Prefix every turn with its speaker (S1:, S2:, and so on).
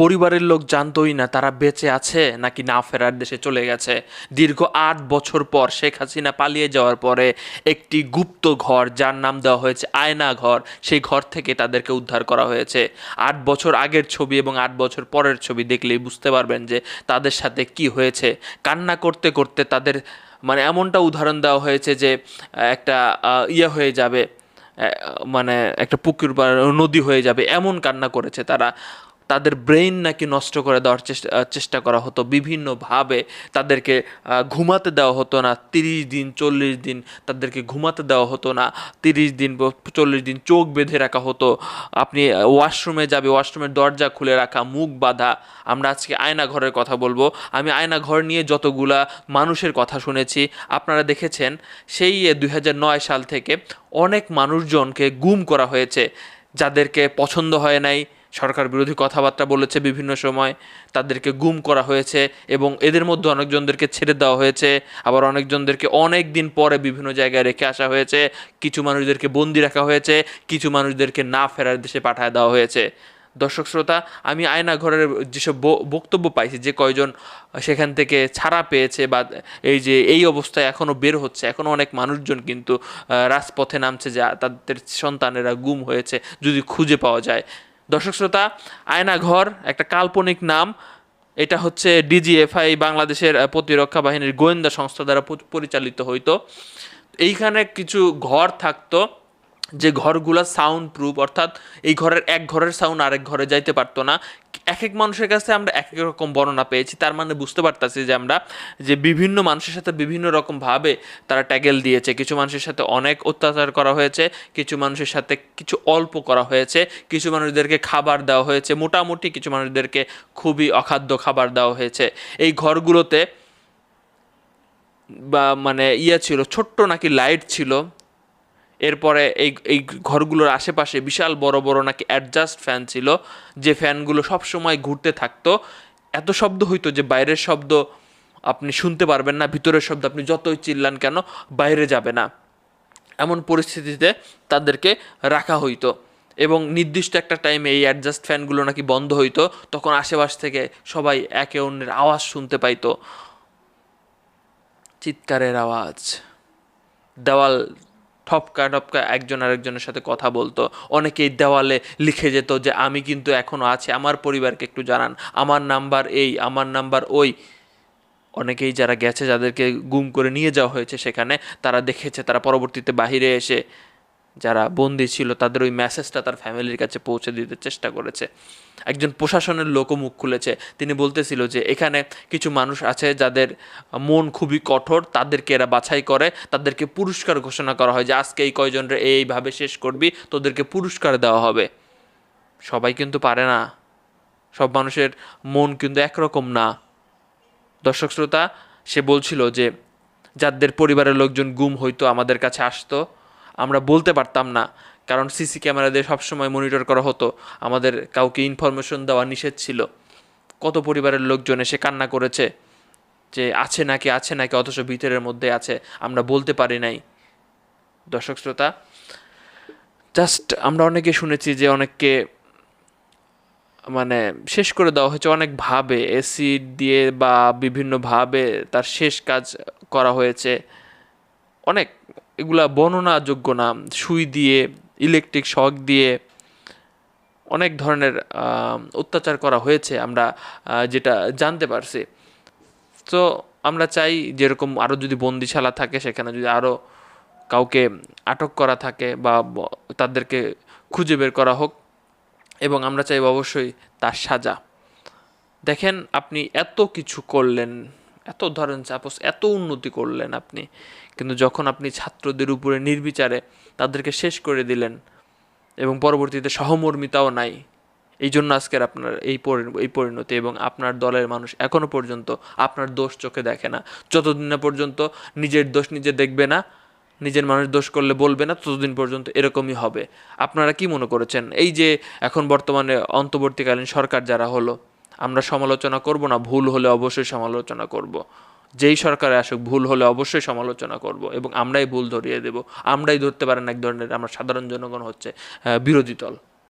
S1: পরিবারের লোক জানতোই না তারা বেঁচে আছে নাকি না ফেরার দেশে চলে গেছে। দীর্ঘ আট বছর পর শেখ হাসিনা পালিয়ে যাওয়ার পরে একটি গুপ্ত ঘর, যার নাম দেওয়া হয়েছে আয়না ঘর, সেই ঘর থেকে তাদেরকে উদ্ধার করা হয়েছে। আট বছর আগের ছবি এবং আট বছর পরের ছবি দেখলেই বুঝতে পারবেন যে তাদের সাথে কি হয়েছে। কান্না করতে করতে তাদের মানে এমনটা উদাহরণ দেওয়া হয়েছে যে, একটা ইয়ে হয়ে যাবে মানে একটা পুকুর বা নদী হয়ে যাবে, এমন কান্না করেছে তারা। তাদের ব্রেইন নাকি নষ্ট করে দেওয়ার চেষ্টা চেষ্টা করা হতো, বিভিন্নভাবে তাদেরকে ঘুমাতে দেওয়া হতো না, তিরিশ দিন, চল্লিশ দিন তাদেরকে ঘুমাতে দেওয়া হতো না, তিরিশ দিন চল্লিশ দিন চোখ বেঁধে রাখা হতো, আপনি ওয়াশরুমে যাবে, ওয়াশরুমের দরজা খুলে রাখা, মুখ বাঁধা, আমরা আজকে আয়না ঘরের কথা বলব, আমি আয়না ঘর নিয়ে যতগুলা মানুষের কথা শুনেছি, আপনারা দেখেছেন, সেই দু হাজার নয় সাল থেকে অনেক মানুষজনকে গুম করা হয়েছে, যাদেরকে পছন্দ হয় নাই সরকার বিরোধী কথাবার্তা বলেছে বিভিন্ন সময়, তাদেরকে গুম করা হয়েছে এবং এদের মধ্যে অনেকজনদেরকে ছেড়ে দেওয়া হয়েছে। আবার অনেকজনদেরকে অনেক দিন পরে বিভিন্ন জায়গায় রেখে আসা হয়েছে। কিছু মানুষদেরকে বন্দি রাখা হয়েছে, কিছু মানুষদেরকে না ফেরার দেশে পাঠায় দেওয়া হয়েছে। দর্শক শ্রোতা, আমি আয়না ঘরের যেসব বক্তব্য পাইছি, যে কয়জন সেখান থেকে ছাড়া পেয়েছে বা এই যে, এই অবস্থায় এখনও বের হচ্ছে এখনও অনেক মানুষজন কিন্তু রাজপথে নামছে যা, তাদের সন্তানেরা গুম হয়েছে, যদি খুঁজে পাওয়া যায়। দর্শক শ্রোতা আয়না ঘর একটা কাল্পনিক নাম। এটা হচ্ছে ডিজিএফআই, বাংলাদেশের প্রতিরক্ষা বাহিনীর গোয়েন্দা সংস্থা দ্বারা পরিচালিত হইতো। এইখানে কিছু ঘর থাকতো। যে ঘরগুলা সাউন্ড প্রুফ অর্থাৎ এই ঘরের এক ঘরের সাউন্ড আরেক ঘরে যাইতে পারতো না। এক এক মানুষের কাছে আমরা এক এক রকম বর্ণনা পেয়েছি, তার মানে বুঝতে পারতাছি যে আমরা যে বিভিন্ন মানুষের সাথে বিভিন্ন রকম ভাবে তারা ট্যাগেল দিয়েছে। কিছু মানুষের সাথে অনেক অত্যাচার করা হয়েছে, কিছু মানুষের সাথে কিছু অল্প করা হয়েছে, কিছু মানুষদেরকে খাবার দেওয়া হয়েছে, মোটামুটি কিছু মানুষদেরকে খুবই অখাদ্য খাবার দেওয়া হয়েছে। এই ঘরগুলোতে বা মানে ইয়ে ছিল, ছোট্ট নাকি লাইট ছিল এরপরে এই এই ঘরগুলোর আশেপাশে বিশাল বড় বড় নাকি অ্যাডজাস্ট ফ্যান ছিল, যে ফ্যানগুলো সব সময় ঘুরতে থাকতো। এত শব্দ হইতো যে বাইরের শব্দ আপনি শুনতে পারবেন না, ভিতরের শব্দ আপনি যতই চিল্লান কেন বাইরে যাবে না। এমন পরিস্থিতিতে তাদেরকে রাখা হইতো এবং নির্দিষ্ট একটা টাইমে এই অ্যাডজাস্ট ফ্যানগুলো নাকি বন্ধ হইতো, তখন আশেপাশ থেকে সবাই একে অন্যের আওয়াজ শুনতে পাইতো। চিৎকারের আওয়াজ, দেওয়াল ঠপকা টপকা একজন আরেকজনের সাথে কথা বলতো। অনেকেই দেওয়ালে লিখে যেত যে, আমি কিন্তু এখনও আছি, আমার পরিবারকে একটু জানান, আমার নাম্বার এই, আমার নাম্বার ওই। অনেকেই যারা গেছে, যাদেরকে গুম করে নিয়ে যাওয়া হয়েছে সেখানে, তারা দেখেছে, তারা পরবর্তীতে বাহিরে এসে যারা বন্দি ছিল, তাদের ওই মেসেজটা তার ফ্যামিলির কাছে পৌঁছে দিতে চেষ্টা করেছে। একজন প্রশাসনের লোকও মুখ খুলেছে। তিনি বলতেছিল যে, এখানে কিছু মানুষ আছে যাদের মন খুবই কঠোর, তাদেরকে এরা বাছাই করে, তাদেরকে পুরস্কার ঘোষণা করা হয় যে, আজকে এই কয়জনরে এইভাবে শেষ করবি, তোদেরকে পুরস্কার দেওয়া হবে। সবাই কিন্তু পারে না। সব মানুষের মন কিন্তু একরকম না। দর্শক শ্রোতা, সে বলছিল যে, যাদের পরিবারের লোকজন গুম হইতো, আমাদের কাছে আসতো আমরা বলতে পারতাম না। কারণ সিসি ক্যামেরা দিয়ে সবসময় মনিটর করা হতো। আমাদের কাউকে ইনফরমেশন দেওয়া নিষেধ ছিল। কত পরিবারের লোকজন এসে কান্না করেছে যে আছে নাকি আছে নাকি, অথচ ভিতরের মধ্যে আছে, আমরা বলতে পারি নাই। দর্শক শ্রোতা জাস্ট আমরা অনেকে শুনেছি যে অনেককে মানে শেষ করে দেওয়া হয়েছে অনেকভাবে অ্যাসিড দিয়ে বা বিভিন্নভাবে তার শেষ কাজ করা হয়েছে। অনেক এগুলা বর্ণনাযোগ্য না। সুই দিয়ে ইলেকট্রিক শক দিয়ে অনেক ধরনের অত্যাচার করা হয়েছে আমরা যেটা জানতে পারছি। তো আমরা চাই যেরকম আরও যদি বন্দিশালা থাকে, সেখানে যদি আরও কাউকে আটক করা থাকে বা, তাদেরকে খুঁজে বের করা হোক এবং আমরা চাইব অবশ্যই তার সাজা। দেখেন, আপনি এত কিছু করলেন। এত ধরেন চাপস, এত উন্নতি করলেন আপনি। কিন্তু যখন আপনি ছাত্রদের উপরে নির্বিচারে তাদেরকে শেষ করে দিলেন এবং পরবর্তীতে সহমর্মিতাও নাই, এই জন্য আজকের আপনার এই এই পরিণতি এবং আপনার দলের মানুষ এখনও পর্যন্ত আপনার দোষ চোখে দেখে না। যতদিন না পর্যন্ত নিজের দোষ নিজে দেখবে না, নিজের মানুষ দোষ করলে বলবে না, ততদিন পর্যন্ত এরকমই হবে। আপনারা কি মনে করেছেন? এই যে এখন বর্তমানে অন্তর্বর্তীকালীন সরকার যারা হলো আমরা সমালোচনা করব না, ভুল হলে অবশ্যই সমালোচনা করব। যেই সরকারে আসুক, ভুল হলে অবশ্যই সমালোচনা করব এবং আমরাই ভুল ধরিয়ে দেব। আমরাই ধরতে পারেন এক ধরনের আমরা সাধারণ জনগণ হচ্ছে বিরোধী দল।